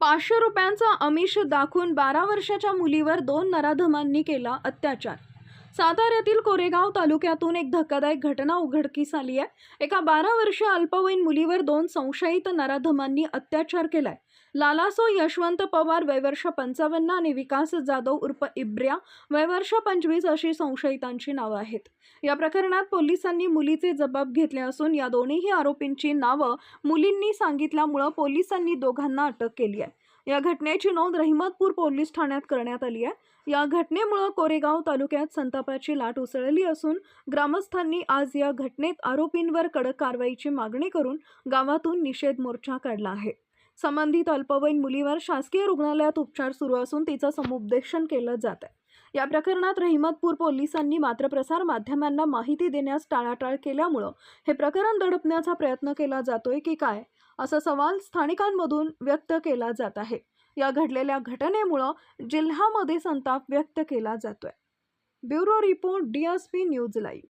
पाचशे रुपयांचा अमिष दाखवून बारा वर्षाच्या मुलीवर दोन नराधमांनी केला अत्याचार. साताऱ्यातील कोरेगाव तालुक्यातून एक धक्कादायक घटना उघडकीस आली आहे. एका बारा वर्ष अल्पवयीन मुलीवर दोन संशयित नराधमांनी अत्याचार केलाय. लालासो यशवंत पवार वयवर्ष पंचावन्न आणि विकास जाधव उर्फ इब्र्या वयवर्ष पंचवीस अशी संशयितांची नावं आहेत. या प्रकरणात पोलिसांनी मुलीचे जबाब घेतले असून या दोन्हीही आरोपींची नावं मुलींनी सांगितल्यामुळं पोलिसांनी दोघांना अटक केली आहे. या घटनेची नोंद रहिमतपूर पोलीस ठाण्यात करण्यात आली आहे. या घटनेमुळं कोरेगाव तालुक्यात संतापाची लाट उसळली असून ग्रामस्थांनी आज या घटनेत आरोपींवर कडक कारवाईची मागणी करून गावातून निषेध मोर्चा काढला आहे. संबंधित अल्पवयीन मुलीवर शासकीय रुग्णालयात उपचार सुरू असून तिचं समुपदेशन केलं जात आहे या प्रकरणात रहिमतपूर पोलिसांनी मात्र प्रसार माध्यमांना माहिती देण्यास टाळाटाळ केल्यामुळं हे प्रकरण दडपण्याचा प्रयत्न केला जातोय की काय असा सवाल स्थानिकांमधून व्यक्त केला जात आहे. या घडलेल्या घटनेमुळं जिल्ह्यामध्ये संताप व्यक्त केला जातोय. Bureau report DSP news live.